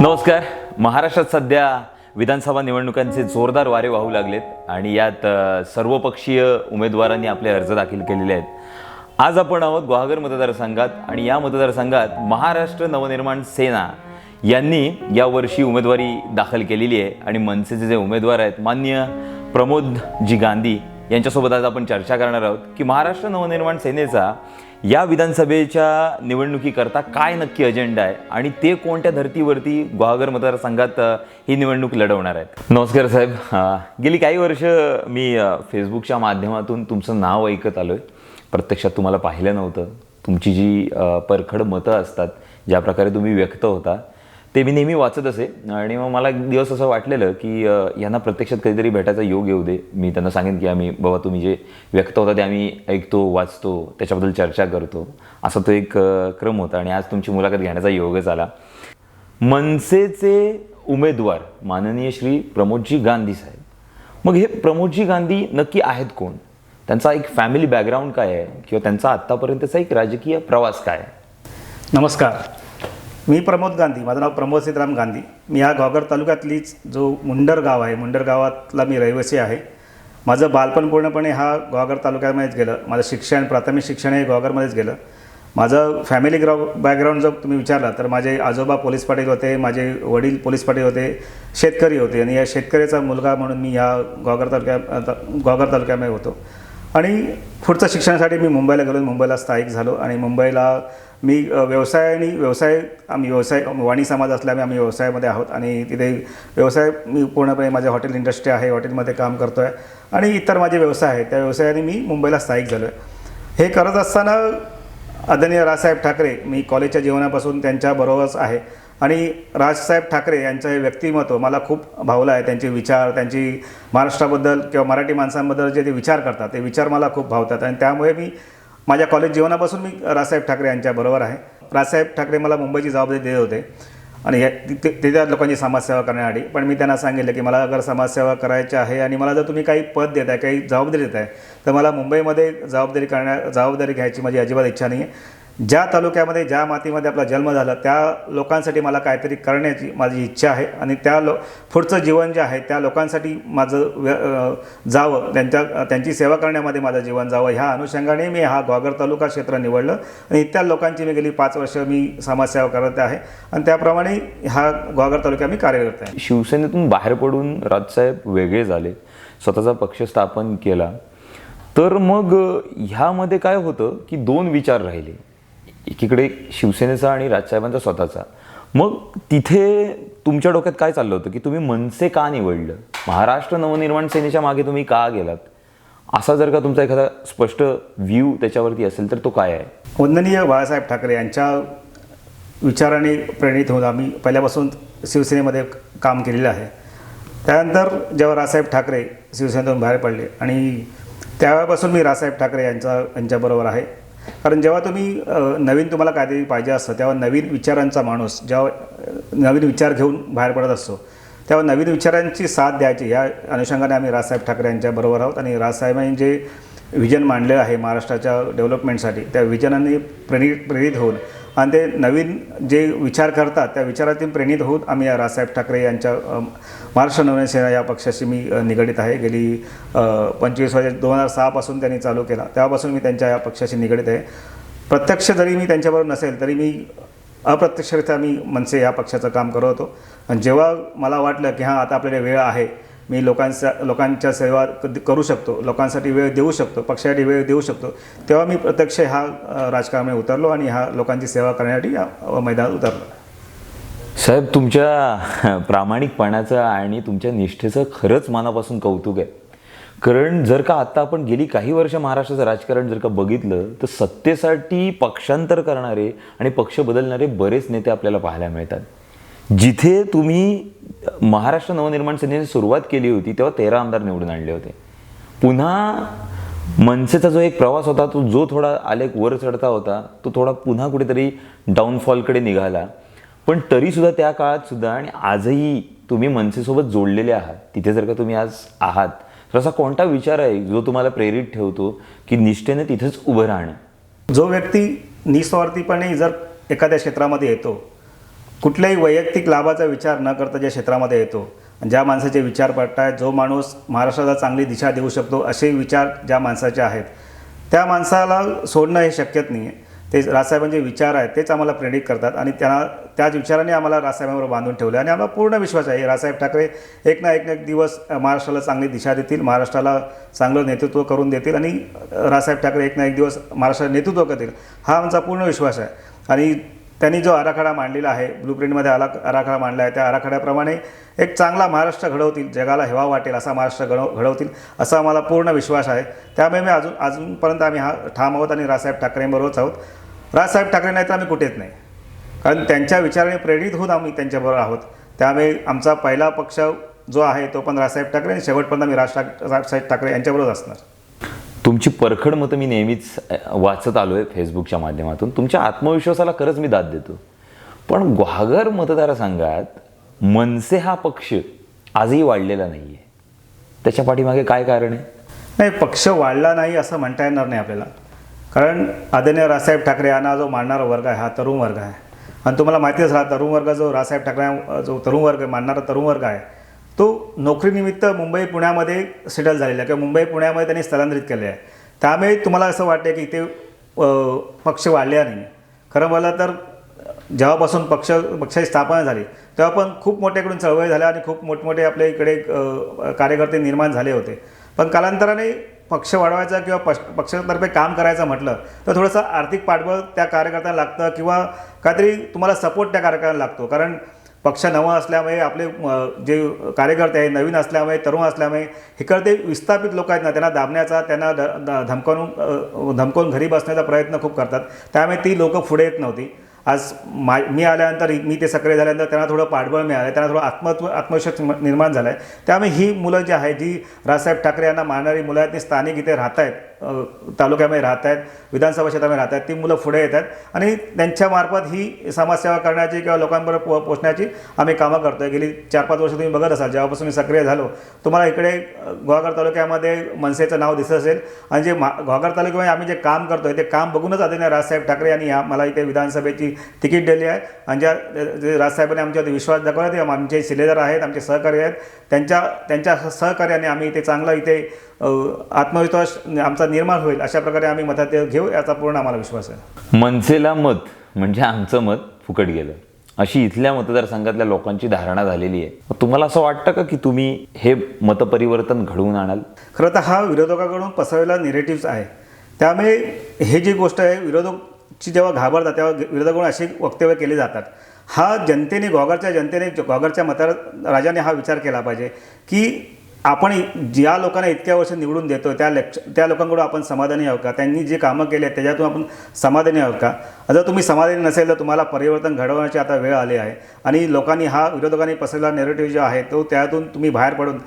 नमस्कार. महाराष्ट्रात सध्या विधानसभा निवडणुकांचे जोरदार वारे वाहू लागलेत आणि यात सर्वपक्षीय उमेदवारांनी आपले अर्ज दाखल केलेले आहेत. आज आपण आहोत गुहागर मतदारसंघात आणि या मतदारसंघात महाराष्ट्र नवनिर्माण सेना यांनी यावर्षी उमेदवारी दाखल केलेली आहे आणि मनसेचे जे उमेदवार आहेत मान्य प्रमोदजी गांधी यांच्यासोबत आज आपण चर्चा करणार आहोत की महाराष्ट्र नवनिर्माण सेनेचा या विधानसभेच्या निवडणुकीकरता काय नक्की अजेंडा आहे? आणि ते कोणत्या धर्तीवरती गुहागर मतदारसंघात ही निवडणूक लढवणार आहेत? नमस्कार साहेब. गेली काही वर्ष मी फेसबुकच्या माध्यमातून तुमचं नाव ऐकत आलो आहे प्रत्यक्षात तुम्हाला पाहिलं नव्हतं. तुमची जी परखड मतं असतात ज्या प्रकारे तुम्ही व्यक्त होता ते मी नेहमी वाचत असे. आणि मग मला एक दिवस असं वाटलेलं की यांना प्रत्यक्षात कधीतरी भेटायचा योग येऊ दे. मी त्यांना सांगेन की आम्ही बाबा तुम्ही जे व्यक्त होता ते आम्ही ऐकतो वाचतो त्याच्याबद्दल चर्चा करतो. असा तो एक क्रम होता. आणि आज तुमची मुलाखत घेण्याचा योगच आला. मनसेचे उमेदवार माननीय श्री प्रमोदजी गांधी साहेब. मग हे प्रमोदजी गांधी नक्की आहेत कोण? त्यांचा एक फॅमिली बॅकग्राऊंड काय आहे? किंवा त्यांचा आत्तापर्यंतचा एक राजकीय प्रवास काय आहे? नमस्कार. मी प्रमोद गांधी माझं नाव प्रमोद सीताराम गांधी. मी या घागर तालुक्यातलीच जो मुंडर गाव आहे मुंडर गावातला मी रहिवासी आहे. माझं बालपण पूर्णपणे हा घॉगर तालुक्यामध्येच गेलं. माझं शिक्षण प्राथमिक शिक्षण हे घॉगरमध्येच गेलं. माझं फॅमिली ग्राउ बॅकग्राऊंड जर तुम्ही विचारला तर माझे आजोबा पोलीस पाटील होते माझे वडील पोलीस पाटील होते शेतकरी होते. आणि या शेतकऱ्याचा मुलगा म्हणून मी या घॉगर तालुक्या घॉगर तालुक्यामध्ये होतो. आणि पुढचं शिक्षणासाठी मी मुंबईला गेलो. मुंबईला स्थायिक झालो. आणि मुंबईला मी व्यवसाय आणि व्यवसाय आम्ही व्यवसाय वाणी समाज असल्यामुळे आम्ही व्यवसायामध्ये आहोत आणि तिथे व्यवसाय मी पूर्णपणे माझ्या हॉटेल इंडस्ट्री आहे हॉटेलमध्ये काम करतो आहे आणि इतर माझे व्यवसाय आहेत. त्या व्यवसायाने मी मुंबईला स्थायिक झालो आहे हे करत असताना आदरणीय राजसाहेब ठाकरे मी कॉलेजच्या जीवनापासून त्यांच्याबरोबरच आहे आणि राजसाहेब ठाकरे यांचं हे व्यक्तिमत्व मला खूप भावलं आहे. त्यांचे विचार त्यांची महाराष्ट्राबद्दल किंवा मराठी माणसांबद्दल जे ते विचार करतात ते विचार मला खूप भावतात आणि त्यामुळे मी माझ्या कॉलेज जीवनापासून मी राजसाहेब ठाकरे यांच्याबरोबर आहे. राजसाहेब ठाकरे मला मुंबईची जबाबदारी देत होते आणि या तिथे ति- लोकांची समाजसेवा करण्यासाठी पण मी त्यांना सांगितलं की मला अगर समाजसेवा करायची आहे आणि मला जर तुम्ही काही पद देत आहे काही जबाबदारी देत आहे तर मला मुंबईमध्ये जबाबदारी करण्या जबाबदारी घ्यायची माझी अजिबात इच्छा नाही आहे ज्या तालुक्यामध्ये ज्या मातीमध्ये आपला जन्म झाला त्या लोकांसाठी मला काहीतरी करण्याची माझी इच्छा आहे आणि त्या लो पुढचं जीवन जे आहे त्या लोकांसाठी माझं व्य जावं त्यांच्या त्यांची सेवा करण्यामध्ये माझं जीवन जावं. ह्या अनुषंगाने मी हा ग्वागर तालुका क्षेत्र निवडलं आणि त्या लोकांची मी गेली पाच वर्ष मी समाजसेवा करत आहे आणि त्याप्रमाणे हा ग्वागर तालुका मी कार्यरत आहे. शिवसेनेतून बाहेर पडून राजसाहेब वेगळे झाले स्वतःचा पक्ष स्थापन केला तर मग ह्यामध्ये काय होतं की दोन विचार राहिले. एकीकडे शिवसेनेचा आणि राजसाहेबांचा स्वतःचा. मग तिथे तुमच्या डोक्यात काय चाललं होतं? की तुम्ही मनसे का निवडलं? महाराष्ट्र नवनिर्माण सेनेच्या मागे तुम्ही का गेलात? असा जर का तुमचा एखादा स्पष्ट व्ह्यू त्याच्यावरती असेल तर तो काय आहे? वंदनीय बाळासाहेब ठाकरे यांच्या विचाराने प्रेरित होऊन आम्ही पहिल्यापासून शिवसेनेमध्ये काम केलेलं आहे. त्यानंतर जेव्हा राजसाहेब ठाकरे शिवसेनेतून बाहेर पडले आणि त्यावेळेपासून मी राजसाहेब ठाकरे यांचा यांच्याबरोबर आहे. कारण जेव्हा तुम्ही नवीन तुम्हाला काहीतरी पाहिजे असतं तेव्हा नवीन विचारांचा माणूस जेव्हा नवीन विचार घेऊन बाहेर पडत असतो तेव्हा नवीन विचारांची साथ द्यायची. या अनुषंगाने आम्ही राजसाहेब ठाकरे यांच्याबरोबर आहोत आणि राजसाहेबांनी जे विजन मांडले आहे महाराष्ट्राच्या डेव्हलपमेंटसाठी त्या विजनाने प्रेरित प्रेरित होऊन आणि ते नवीन जे विचार करतात त्या विचारातून प्रेरित होऊन आम्ही राजसाहेब ठाकरे यांच्या महाराष्ट्र नवनिर्माण सेना या पक्षाशी मी निगडीत आहे. गेली पंचवीस वर्ष दोन हजार सहापासून त्यांनी चालू केला. तेव्हापासून मी त्यांच्या या पक्षाशी निगडीत आहे. प्रत्यक्ष जरी मी त्यांच्याबरोबर नसेल तरी मी अप्रत्यक्षरित्या मी मनसे या पक्षाचं काम करत होतो. आणि जेव्हा मला वाटलं की हां आता आपल्याला वेळ आहे मी लोकांचा लोकांच्या सेवा करू शकतो लोकांसाठी वेळ देऊ शकतो पक्षासाठी वेळ देऊ शकतो तेव्हा मी प्रत्यक्ष ह्या राजकारणामध्ये उतरलो आणि ह्या लोकांची सेवा करण्यासाठी या मैदानात उतरलो. साहेब तुमच्या प्रामाणिकपणाचं आणि तुमच्या निष्ठेचं खरंच मनापासून कौतुक आहे. कारण जर का आत्ता आपण गेली काही वर्ष महाराष्ट्राचं राजकारण जर का बघितलं तर सत्तेसाठी पक्षांतर करणारे आणि पक्ष बदलणारे बरेच नेते आपल्याला पाहायला मिळतात. जिथे तुम्ही महाराष्ट्र नवनिर्माण सेनेने सुरुवात केली होती तेव्हा तेरा आमदार निवडून आणले होते. पुन्हा मनसेचा जो एक प्रवास होता तो जो थोडा आलेख वर चढता होता तो थोडा पुन्हा कुठेतरी डाऊनफॉलकडे निघाला. पण तरीसुद्धा त्या काळात सुद्धा आणि आजही तुम्ही मनसेसोबत जोडलेले आहात तिथे जर का तुम्ही आज आहात तर असा कोणता विचार आहे जो तुम्हाला प्रेरित ठेवतो की निष्ठेने तिथेच उभं राहणं? जो व्यक्ती निस्वार्थीपणे जर एखाद्या क्षेत्रामध्ये येतो कुठल्याही वैयक्तिक लाभाचा विचार न करता ज्या क्षेत्रामध्ये येतो ज्या माणसाचे विचार पडतायत जो माणूस महाराष्ट्राला चांगली दिशा देऊ शकतो असे विचार ज्या माणसाचे आहेत त्या माणसाला सोडणं हे शक्यच नाही आहे ते रासाहेबांचे विचार आहेत तेच आम्हाला प्रेरित करतात आणि त्यांना त्याच विचाराने आम्हाला रासाहेबांवर बांधून ठेवलं आणि आम्हाला पूर्ण विश्वास आहे. रासाहेब ठाकरे एक ना एक ना एक दिवस महाराष्ट्राला चांगली दिशा देतील महाराष्ट्राला चांगलं नेतृत्व करून देतील आणि रासाहेब ठाकरे एक ना एक दिवस महाराष्ट्राला नेतृत्व करतील. हा आमचा पूर्ण विश्वास आहे. आणि त्यांनी जो आराखडा मांडलेला आहे ब्लूप्रिंटमध्ये आला आराखडा मांडला आहे त्या आराखड्याप्रमाणे एक चांगला महाराष्ट्र घडवतील जगाला हेवा वाटेल असा महाराष्ट्र घडव घडवतील असा आम्हाला पूर्ण विश्वास आहे. त्यामुळे मी अजून अजूनपर्यंत आम्ही हा ठाम आहोत आणि राजसाहेब ठाकरेंबरोबरच आहोत. राजसाहेब ठाकरे नाही तर आम्ही कुठेच नाही. कारण त्यांच्या विचाराने प्रेरित होऊन आम्ही त्यांच्याबरोबर आहोत. त्यामुळे आमचा पहिला पक्ष जो आहे तो पण राजसाहेब ठाकरे आणि शेवटपर्यंत आम्ही राज ठाक ठाकरे यांच्याबरोबर असणार. तुमची परखड मतं मी नेहमीच वाचत आलो आहे फेसबुकच्या माध्यमातून. तुमच्या आत्मविश्वासाला खरंच मी दाद देतो. पण ग्वागर मतदारसंघात मनसे हा पक्ष आजही वाढलेला नाही आहे त्याच्या पाठीमागे काय कारण आहे? नाही पक्ष वाढला नाही असं म्हणता येणार नाही आपल्याला. कारण आदरणीय राजसाहेब ठाकरे यांना जो मानणारा वर्ग आहे हा तरुण वर्ग आहे. आणि तुम्हाला माहितीच राहा तरुण वर्ग जो राजसाहेब ठाकरे जो तरुण वर्ग मानणारा तरुण वर्ग आहे तो नोकरीनिमित्त मुंबई पुण्यामध्ये सेटल झालेला आहे किंवा मुंबई पुण्यामध्ये त्यांनी स्थलांतरित केले आहे. त्यामुळे तुम्हाला असं वाटते की ते पक्ष वाढले नाही. खरं बोललं तर जेव्हापासून पक्ष पक्षाची स्थापना झाली तेव्हा पण खूप मोठ्याकडून चळवळी झाल्या आणि खूप मोठमोठे आपल्या इकडे कार्यकर्ते निर्माण झाले होते. पण कालांतराने पक्ष वाढवायचा किंवा पक्ष पक्षातर्फे काम करायचं म्हटलं तर थोडंसं आर्थिक पाठबळ त्या कार्यकर्त्यांना लागतं किंवा काहीतरी तुम्हाला सपोर्ट त्या कार्यकर्त्यांना लागतो. कारण पक्ष नवा असल्यामुळे आपले जे कार्यकर्ते आहेत नवीन असल्यामुळे तरुण असल्यामुळे इकडे विस्थापित लोक आहेत ना त्यांना दाबण्याचा त्यांना ध धमकावून धमकावून घरी बसण्याचा प्रयत्न खूप करतात. त्यामुळे ती लोकं पुढे येत नव्हती. आज मा मी आल्यानंतर मी ते सक्रिय झाल्यानंतर त्यांना थोडं पाठबळ मिळालं त्यांना थोडं आत्मत्व आत्मविश्वास निर्माण झाला आहे त्यामुळे ही मुलं जी आहेत जी राजसाहेब ठाकरे यांना मानणारी मुलं आहेत ती स्थानिक इथे राहत आहेत तालुक्यामध्ये राहत आहेत विधानसभा क्षेत्रामध्ये राहत आहेत ती मुलं पुढे येत आहेत आणि त्यांच्यामार्फत ही समाजसेवा करण्याची किंवा लोकांबरोबर पो पोचण्याची आम्ही कामं करतो आहे गेली चार पाच वर्ष तुम्ही बघत असाल जेव्हापासून मी सक्रिय झालो तुम्हाला इकडे अ, तालुक्यामध्ये मनसेचं नाव दिसत असेल आणि जे मा गुहागर तालुक्यामध्ये आम्ही जे काम करतो आहे ते काम बघूनच आदरणीय राजसाहेब ठाकरे यांनी या मला इथे विधानसभेची तिकीट दिली आहे. आणि ज्या जे राजसाहेबांनी आमच्यावरती विश्वास दाखवला ते आमचे शिलेदार आहेत आमचे सहकारी आहेत. त्यांच्या त्यांच्या सहकार्याने आम्ही इथे चांगलं इथे आत्मविश्वास आमचा निर्माण होईल अशा प्रकारे आम्ही मतात घेऊ याचा पूर्ण आम्हाला विश्वास आहे. मनसेला मत म्हणजे आमचं मत फुकट गेलं. अशी इथल्या मतदारसंघातल्या लोकांची धारणा झालेली आहे. तुम्हाला असं वाटतं का की तुम्ही हे मतपरिवर्तन घडवून आणाल? खरं तर हा विरोधकाकडून पसरलेला निरेटिव्स आहे. त्यामुळे हे जी गोष्ट आहे विरोधकची जेव्हा घाबरतात तेव्हा विरोधकाकडून अशी वक्तव्य केली जातात. हा जनतेने गॉगरच्या जनतेने गॉगरच्या मतार राजाने हा विचार केला पाहिजे की आपण ज्या लोकांना इतक्या वर्ष निवडून देतो त्या लक्ष त्या लोकांकडून आपण समाधानी आहोत का? त्यांनी जे कामं केली आहेत त्याच्यातून आपण समाधानी आहोत का? जर तुम्ही समाधानी नसेल तर तुम्हाला परिवर्तन घडवण्याची आता वेळ आली आहे. आणि लोकांनी हा विरोधकांनी पसरलेला नेरेटिव्ह जो आहे तो त्यातून तुम्ही बाहेर पडून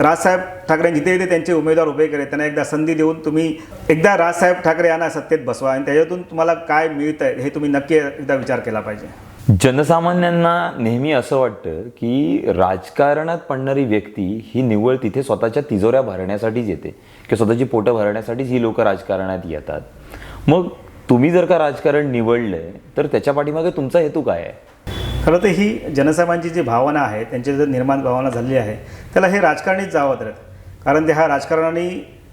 राजसाहेब ठाकरे जिथे जिथे त्यांचे उमेदवार उभे केले त्यांना एकदा संधी देऊन तुम्ही एकदा राजसाहेब ठाकरे यांना सत्तेत बसवा. आणि त्याच्यातून तुम्हाला काय मिळतं आहे हे तुम्ही नक्की एकदा विचार केला पाहिजे. जनसामान्यांना नेहमी असं वाटतं की राजकारणात पडणारी व्यक्ती ही निव्वळ तिथे स्वतःच्या तिजोऱ्या भरण्यासाठीच येते. किंवा स्वतःची पोटं भरण्यासाठीच ही लोक राजकारणात येतात. मग तुम्ही जर का राजकारण निवडलं तर त्याच्या पाठीमागे तुमचा हेतू काय आहे? खरं तर ही जनसामान्यांची जी भावना आहे त्यांची जर निर्माण भावना झालेली आहे त्याला हे राजकारणीच जावं तर कारण ते ह्या राजकारणाने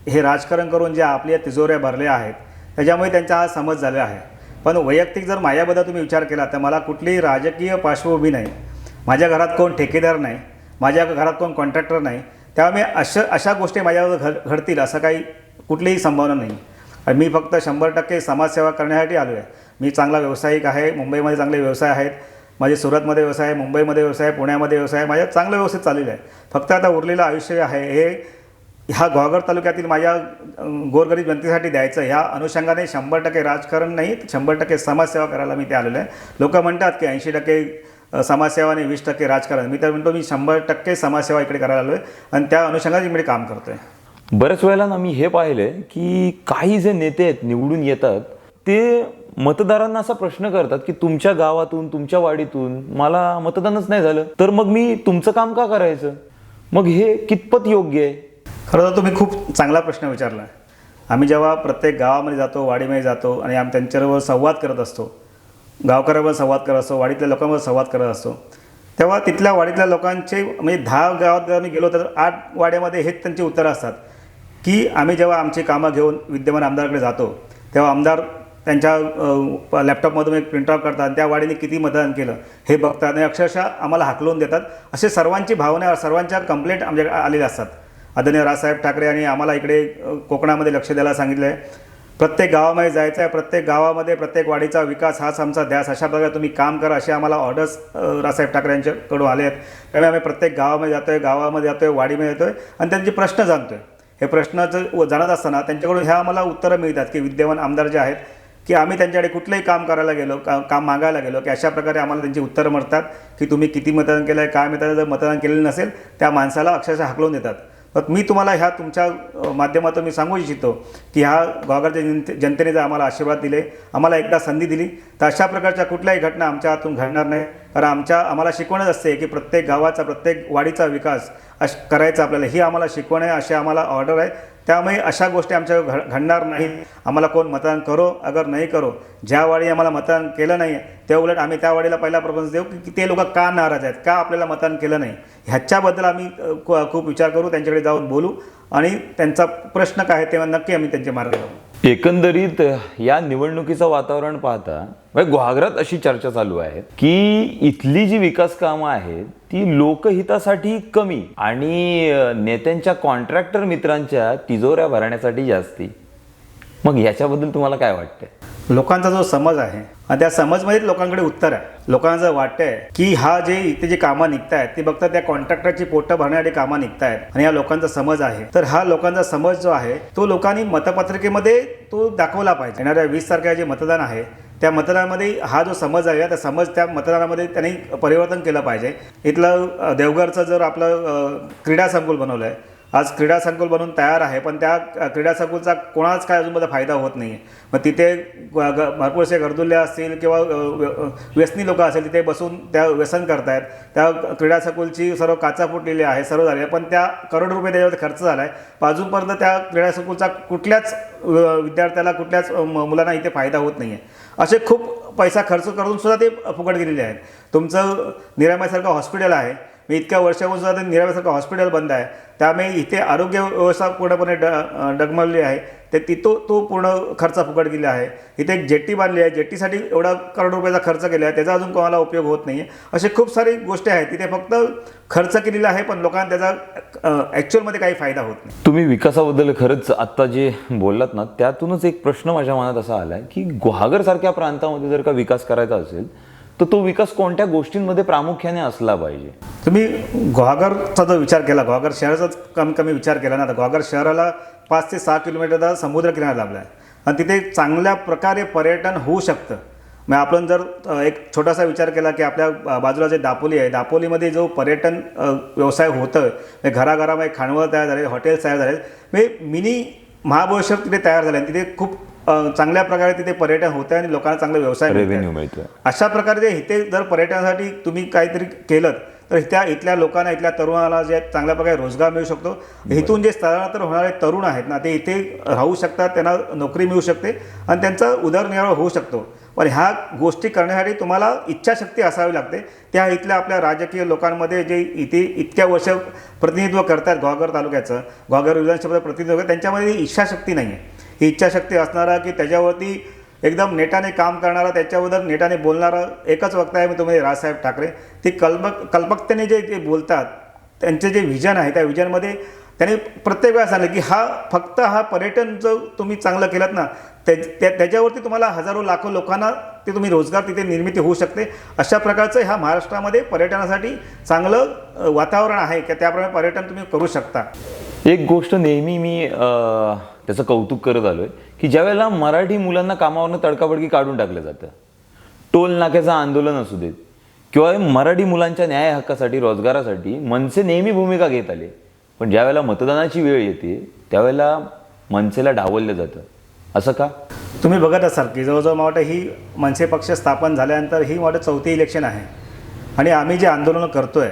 हे राजकारण करून ज्या आपल्या तिजोऱ्या भरल्या आहेत त्याच्यामुळे त्यांचा हा समज झाला आहे. पण वैयक्तिक जर माझ्याबद्दल तुम्ही विचार केला तर मला कुठलीही राजकीय पार्श्वभूमी नाही. माझ्या घरात कोण ठेकेदार नाही माझ्या घरात कोण कॉन्ट्रॅक्टर नाही त्यामुळे अशा अशा गोष्टी माझ्यावर घड घडतील असं काही कुठलीही संभावना नाही. आणि मी फक्त शंभर टक्के समाजसेवा करण्यासाठी आलो आहे मी चांगला व्यावसायिक आहे मुंबईमध्ये चांगले व्यवसाय आहेत. माझे सुरतमध्ये व्यवसाय आहे मुंबईमध्ये व्यवसाय आहे पुण्यामध्ये व्यवसाय आहे माझ्या चांगलं व्यवस्थित चाललेलं आहे. फक्त आता उरलेलं आयुष्य आहे हे ह्या गोहागर तालुक्यातील माझ्या गोरगरीब जनतेसाठी द्यायचं. ह्या अनुषंगाने शंभर टक्के राजकारण नाही शंभर टक्के समाजसेवा करायला मी ते आलेलो आहे. लोक म्हणतात की ऐंशी टक्के समाजसेवा आणि वीस टक्के राजकारण. मी तर म्हणतो मी शंभर टक्के समाजसेवा इकडे करायला आलो आहे आणि त्या अनुषंगाने मी काम करतो आहे बऱ्याच वेळेला ना मी हे पाहिलं की काही जे नेते आहेत निवडून येतात ते मतदारांना असा प्रश्न करतात की तुमच्या गावातून तुमच्या वाडीतून मला मतदानच नाही झालं. तर मग मी तुमचं काम का करायचं? मग हे कितपत योग्य आहे? खरं तर तुम्ही खूप चांगला प्रश्न विचारला. आम्ही जेव्हा प्रत्येक गावामध्ये जातो वाडीमध्ये जातो आणि आम्ही त्यांच्याबरोबर संवाद करत असतो गावकऱ्यावर संवाद करत असतो वाडीतल्या लोकांवर संवाद करत असतो तेव्हा तिथल्या वाडीतल्या लोकांचे म्हणजे दहा गावात जर आम्ही गेलो तर आठ वाड्यामध्ये हेच त्यांची उत्तरं असतात की आम्ही जेव्हा आमची कामं घेऊन विद्यमान आमदाराकडे जातो तेव्हा आमदार त्यांच्या लॅपटॉपमधून एक प्रिंटआउट करतात आणि त्या वाडीने किती मतदान केलं हे बघतात आणि अक्षरशः आम्हाला हाकलून देतात. असे सर्वांची भावना सर्वांच्या कंप्लेंट आमच्याकडे आलेल्या असतात. आदरणीय राजसाहेब ठाकरे यांनी आम्हाला इकडे कोकणामध्ये लक्ष द्यायला सांगितलं आहे प्रत्येक गावामध्ये जायचं आहे प्रत्येक गावामध्ये प्रत्येक वाडीचा विकास हाच आमचा ध्यास. अशा प्रकारे तुम्ही काम करा असे आम्हाला ऑर्डर्स राजसाहेब ठाकरे यांच्याकडून आले आहेत. त्यामुळे आम्ही प्रत्येक गावामध्ये जातो आहे गावामध्ये जातो आहे वाडीमध्ये येतो आहे आणि त्यांचे प्रश्न जाणतो आहे हे प्रश्नाचं व- जाणत असताना त्यांच्याकडून ह्या आम्हाला उत्तरं मिळतात की विद्यमान आमदार जे आहेत की आम्ही त्यांच्याकडे कुठलंही काम करायला गेलो का काम मागायला गेलो की अशा प्रकारे आम्हाला त्यांची उत्तरं मिळतात की तुम्ही किती मतदान केलं आहे काय मतदान जर मतदान केलेलं नसेल त्या माणसाला अक्षरशः हाकलून देतात. मग मी तुम्हाला ह्या तुमच्या माध्यमातून मी सांगू इच्छितो की ह्या गावाकडच्या जनते जनतेने जर आम्हाला आशीर्वाद दिले आम्हाला एकदा संधी दिली तर अशा प्रकारच्या कुठल्याही घटना आमच्या हातून घडणार नाही. कारण आमच्या आम्हाला शिकवणच असते की प्रत्येक गावाचा प्रत्येक वाडीचा विकास अश करायचं आपल्याला. ही आम्हाला शिकवण आहे अशी आम्हाला ऑर्डर आहे. त्यामुळे अशा गोष्टी आमच्या घड घडणार नाहीत. आम्हाला कोण मतदान करो अगर नाही करो. ज्या वाडी आम्हाला मतदान केलं नाही त्या उलट आम्ही त्या वाडीला पहिला प्रपंच देऊ की ते लोक का नाराज आहेत? का आपल्याला मतदान केलं नाही? ह्याच्याबद्दल आम्ही खूप विचार करू त्यांच्याकडे जाऊन बोलू आणि त्यांचा प्रश्न काय आहे तेव्हा नक्की आम्ही त्यांचे मार्ग लावू. एकंदरीत या निवडणुकीचं वातावरण पाहता म्हणजे गुहागरात अशी चर्चा चालू आहे की इथली जी विकास कामं आहेत ती लोकहितासाठी कमी आणि नेत्यांच्या कॉन्ट्रॅक्टर मित्रांच्या तिजोऱ्या भरण्यासाठी जास्ती. मग याच्याबद्दल तुम्हाला काय वाटतं लोकांचा जो समज आहे आणि त्या समजमध्येच लोकांकडे उत्तर आहे. लोकांना जर वाटतंय की हा जे इथे जी कामं निघतायत ती फक्त त्या कॉन्ट्रॅक्टरची पोटं भरण्यासाठी कामं निघतायत आणि या लोकांचा समज आहे तर हा लोकांचा समज जो आहे तो लोकांनी मतपत्रिकेमध्ये तो दाखवला पाहिजे. येणाऱ्या वीस तारखेला जे मतदान आहे त्या मतदानामध्ये हा जो समज आहे त्या समज त्या मतदानामध्ये त्यांनी परिवर्तन केलं पाहिजे. इथलं देवघरचं जर आपलं क्रीडा संकुल बनवलं आहे आज क्रीडा संकुल बनून तयार आहे पण त्या क्रीडा संकुलचा कोणाच काय अजूनमध्ये फायदा होत नाही आहे मग तिथे ग- ग- भरपूरसे गर्दुल्ले असतील किंवा व्य- व्यसनी लोक असेल तिथे बसून त्या व्यसन करतायत. त्या क्रीडा संकुलची सर्व काचा फुटलेली आहे सर्व झाले पण त्या करोड रुपये त्याच्यावर खर्च झाला आहे पण अजूनपर्यंत त्या क्रीडा संकुलचा कुठल्याच विद्यार्थ्याला कुठल्याच म- मुलांना इथे फायदा होत नाही आहे असे खूप पैसा खर्च करून सुद्धा ते फुकट गेलेले आहेत. तुमचं निरामयसारखं हॉस्पिटल आहे. मी इतक्या वर्षापासून सुद्धा ते हॉस्पिटल बंद आहे. त्यामुळे इथे आरोग्य व्यवस्था पूर्णपणे ड डगमगली आहे. ते तिथं तो पूर्ण खर्च फुकट गेला आहे. इथे एक जेट्टी बांधली आहे. जेट्टीसाठी एवढा करोड रुपयाचा खर्च केला आहे. त्याचा अजून कोणाला उपयोग होत नाही आहे असे खूप सारी गोष्टी आहेत. तिथे फक्त खर्च केलेला आहे पण लोकांना त्याचा ॲक्च्युअलमध्ये काही फायदा होत नाही. तुम्ही विकासाबद्दल खरंच आत्ता जे बोललात ना त्यातूनच एक प्रश्न माझ्या मनात असा आला आहे की गुहागरसारख्या प्रांतामध्ये जर का विकास करायचा असेल तर तो विकास कोणत्या गोष्टींमध्ये प्रामुख्याने असला पाहिजे? तुम्ही गुहागरचा जो विचार केला गुहागर शहराचाच कमी कमी विचार केला ना तर गुहागर शहराला पाच ते सहा किलोमीटरचा समुद्र किनारा लाभला आहे आणि तिथे चांगल्या प्रकारे पर्यटन होऊ शकतं. मग आपण जर एक छोटासा विचार केला की आपल्या बा- बाजूला जे दापोली आहे दापोलीमध्ये जो पर्यटन व्यवसाय होतं म्हणजे घराघरामध्ये खाणवळ तयार झाले हॉटेल्स तयार झाले म्हणजे मिनी महाबळेश्वर तिथे तयार झाले आणि तिथे खूप चांगल्या प्रकारे तिथे पर्यटन होतं आणि लोकांना चांगला व्यवसाय. रेव्हेन्यू मिळतोय. अशा प्रकारे जे इथे जर पर्यटनासाठी तुम्ही काहीतरी केलं तर त्या इथल्या लोकांना इथल्या तरुणाला जे चांगल्या प्रकारे रोजगार मिळू शकतो. इथून जे स्थलांतर होणारे तरुण आहेत ना ते इथे राहू शकतात त्यांना नोकरी मिळू शकते आणि त्यांचा उदरनिर्वाह होऊ शकतो. पण ह्या गोष्टी करण्यासाठी तुम्हाला इच्छाशक्ती असावी लागते. त्या इथल्या आपल्या राजकीय लोकांमध्ये जे इथे इतक्या वर्ष प्रतिनिधित्व करतात ग्वागर तालुक्याचं ग्वागर विधानसभेचं प्रतिनिधित्व त्यांच्यामध्ये इच्छाशक्ती नाही आहे ही इच्छाशक्ती असणारा की त्याच्यावरती एकदम नेटाने काम करणारा त्याच्याबद्दल नेटाने बोलणारा एकच वक्ता आहे मी तुम्ही राजसाहेब ठाकरे. ते कल्पक कल्पकतेने जे ते बोलतात त्यांचे जे व्हिजन आहे त्या व्हिजनमध्ये त्यांनी प्रत्येक वेळा सांगितलं की हा फक्त हा पर्यटन जो तुम्ही चांगलं केलं ना त्या त्या- त्याच्यावरती तुम्हाला हजारो लाखो लोकांना ते तुम्ही रोजगार तिथे निर्मिती होऊ शकते. अशा प्रकारचं ह्या महाराष्ट्रामध्ये पर्यटनासाठी चांगलं वातावरण आहे की त्याप्रमाणे पर्यटन तुम्ही करू शकता. एक गोष्ट नेहमी मी त्याचं कौतुक करत आलोय की ज्यावेळेला मराठी मुलांना कामावरनं तडकाबडकी काढून टाकलं जातं टोल नाक्याचं आंदोलन असू देत किंवा मराठी मुलांच्या न्याय हक्कासाठी रोजगारासाठी मनसे नेहमी भूमिका घेत आले पण ज्यावेळेला मतदानाची वेळ येते त्यावेळेला मनसेला डावललं जातं. असं का? तुम्ही बघत असाल की जवळजवळ मला वाटतं ही मनसे पक्ष स्थापन झाल्यानंतर ही वाटतं चौथी इलेक्शन आहे. आणि आम्ही जे आंदोलनं करतो आहे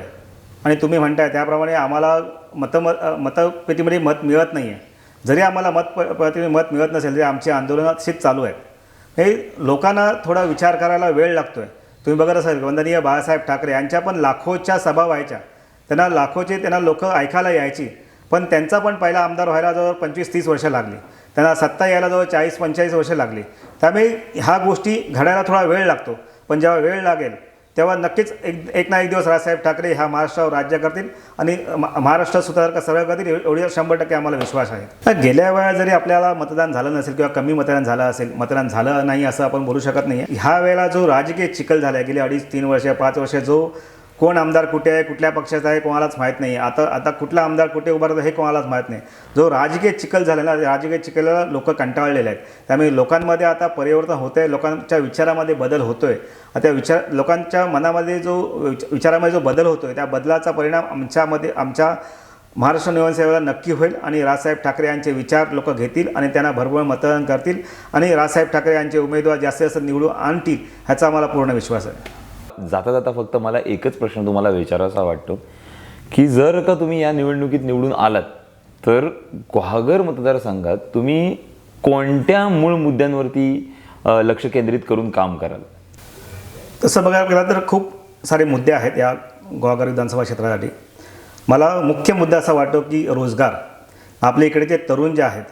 आणि तुम्ही म्हणताय त्याप्रमाणे आम्हाला मतम मतपेटीमध्ये मत मिळत नाही आहे जरी आम्हाला मत प- पेटीमध्ये मत मिळत नसेल तरी आमची आंदोलनं तशीच चालू आहेत हे लोकांना थोडा विचार करायला वेळ लागतो आहे तुम्ही बघत असाल वंदनीय बाळासाहेब ठाकरे यांच्या पण लाखोच्या सभा व्हायच्या. त्यांना लाखोचे त्यांना लोक ऐकायला यायची. पण त्यांचा पण पहिला आमदार व्हायला जवळ पंचवीस तीस वर्ष लागली. त्यांना सत्ता यायला जवळ चाळीस पंचेचाळीस वर्ष लागली. त्यामुळे ह्या गोष्टी घडायला थोडा वेळ लागतो. पण जेव्हा वेळ लागेल तेव्हा नक्कीच एक एक ना एक दिवस राजसाहेब ठाकरे ह्या महाराष्ट्रावर राज्य करतील आणि म- महाराष्ट्र सुधारक सर्व करतील एवढी शंभर टक्के आम्हाला विश्वास आहे. तर गेल्या वेळा जरी आपल्याला मतदान झालं नसेल किंवा कमी मतदान झालं असेल मतदान झालं नाही असं आपण बोलू शकत नाही ह्या वेळेला जो राजकीय चिखल झाला आहे गेली अडीच तीन वर्ष पाच वर्ष जो कोण आमदार कुठे आहे कुठल्या पक्षाचा आहे कोणालाच माहीत नाही. आता आता कुठला आमदार कुठे उभा राहतो हे कोणालाच माहीत नाही. जो राजकीय चिखल झाला ना राजकीय चिखलला लोक कंटाळलेले आहेत. त्यामुळे लोकांमध्ये आता परिवर्तन होतं आहे लोकांच्या विचारामध्ये बदल होतो आहे आता विचार लोकांच्या मनामध्ये जो विचारामध्ये जो बदल होतो आहे त्या बदलाचा परिणाम आमच्यामध्ये आमच्या महाराष्ट्र निवडणुकीला नक्की होईल आणि राजसाहेब ठाकरे यांचे विचार लोक घेतील आणि त्यांना भरभर मतदान करतील. आणि राजसाहेब ठाकरे यांचे उमेदवार जास्तीत जास्त निवडून आणतील ह्याचा आम्हाला पूर्ण विश्वास आहे. जाता जाता फक्त मला एकच प्रश्न तुम्हाला विचारायचा वाटतो की जर का तुम्ही या निवडणुकीत निवडून आलात तर गुहागर मतदारसंघात तुम्ही कोणत्या मूळ मुद्द्यांवरती लक्ष केंद्रित करून काम कराल? तसं बघायला गेलं तर खूप सारे मुद्दे आहेत या गोवाघर विधानसभा क्षेत्रासाठी. मला मुख्य मुद्दा असा वाटतो की रोजगार. आपल्या इकडे जे तरुण जे आहेत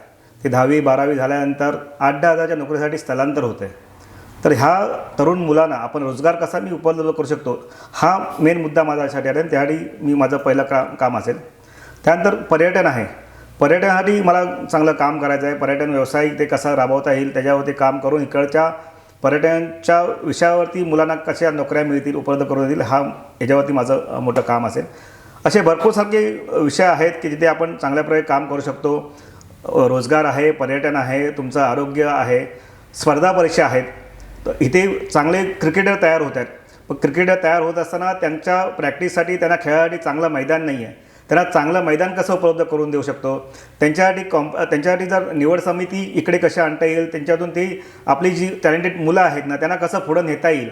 ते दहावी बारावी झाल्यानंतर आठ दहा हजारच्या नोकरीसाठी स्थलांतर होतं आहे तर ह्या तरुण मुलांना आपण रोजगार कसा मी उपलब्ध करू शकतो हा मेन मुद्दा माझ्यासाठी आहे त्यासाठी मी माझं पहिलं का काम असेल. त्यानंतर पर्यटन आहे. पर्यटनासाठी मला चांगलं काम करायचं आहे. पर्यटन व्यवसाय ते कसा राबवता येईल त्याच्यावरती काम करून इकडच्या पर्यटनच्या विषयावरती मुलांना कशा नोकऱ्या मिळतील उपलब्ध करून देतील हा याच्यावरती माझं मोठं काम असेल. असे भरपूर सारखे विषय आहेत की जिथे आपण चांगल्या प्रकारे काम करू शकतो. रोजगार आहे पर्यटन आहे तुमचं आरोग्य आहे स्पर्धा परीक्षा आहेत. तर इथे चांगले क्रिकेटर तयार होत आहेत. पण क्रिकेटर तयार होत असताना त्यांच्या प्रॅक्टिससाठी त्यांना खेळासाठी चांगलं मैदान नाही आहे त्यांना चांगलं मैदान कसं उपलब्ध करून देऊ शकतो? त्यांच्यासाठी कॉम्प त्यांच्यासाठी जर निवड समिती इकडे कशा आणता येईल? त्यांच्यातून ती आपली जी टॅलेंटेड मुलं आहेत ना त्यांना कसं पुढं नेता येईल?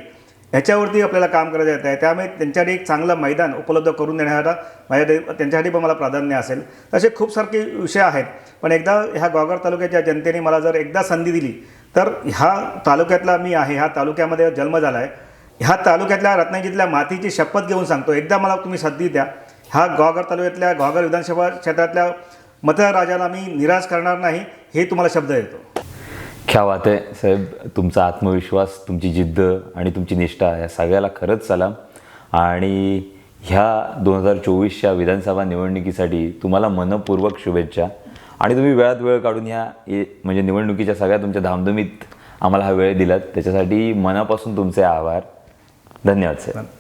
ह्याच्यावरती आपल्याला काम करायचं येत आहे. त्यामुळे त्यांच्यासाठी एक चांगलं मैदान उपलब्ध करून देण्याचा माझ्या त्यांच्यासाठी पण मला प्राधान्य असेल. असे खूप सारखे विषय आहेत. पण एकदा ह्या गोगार तालुक्याच्या जनतेने मला जर एकदा संधी दिली तर ह्या तालुक्यातला मी आहे ह्या तालुक्यामध्ये जन्म झाला आहे ह्या तालुक्यातल्या रत्नागिरीतल्या मातीची शपथ घेऊन सांगतो. एकदा मला तुम्ही संधी द्या. ह्या गोगर तालुक्यातल्या गोगर विधानसभा क्षेत्रातल्या मतदारराजाला मी निराश करणार नाही हे तुम्हाला शब्द देतो क्या वात आहे साहेब. तुमचा आत्मविश्वास तुमची जिद्द आणि तुमची निष्ठा या सगळ्याला खरंच सलाम. आणि ह्या दोन हजार चोवीसच्या विधानसभा निवडणुकीसाठी तुम्हाला मनपूर्वक शुभेच्छा. आणि तुम्ही वेळात वेळ काढून ह्या म्हणजे निवडणुकीच्या सगळ्या तुमच्या धामधुमीत आम्हाला हा वेळ दिलात. त्याच्यासाठी मनापासून तुमचे आभार. धन्यवाद साहेब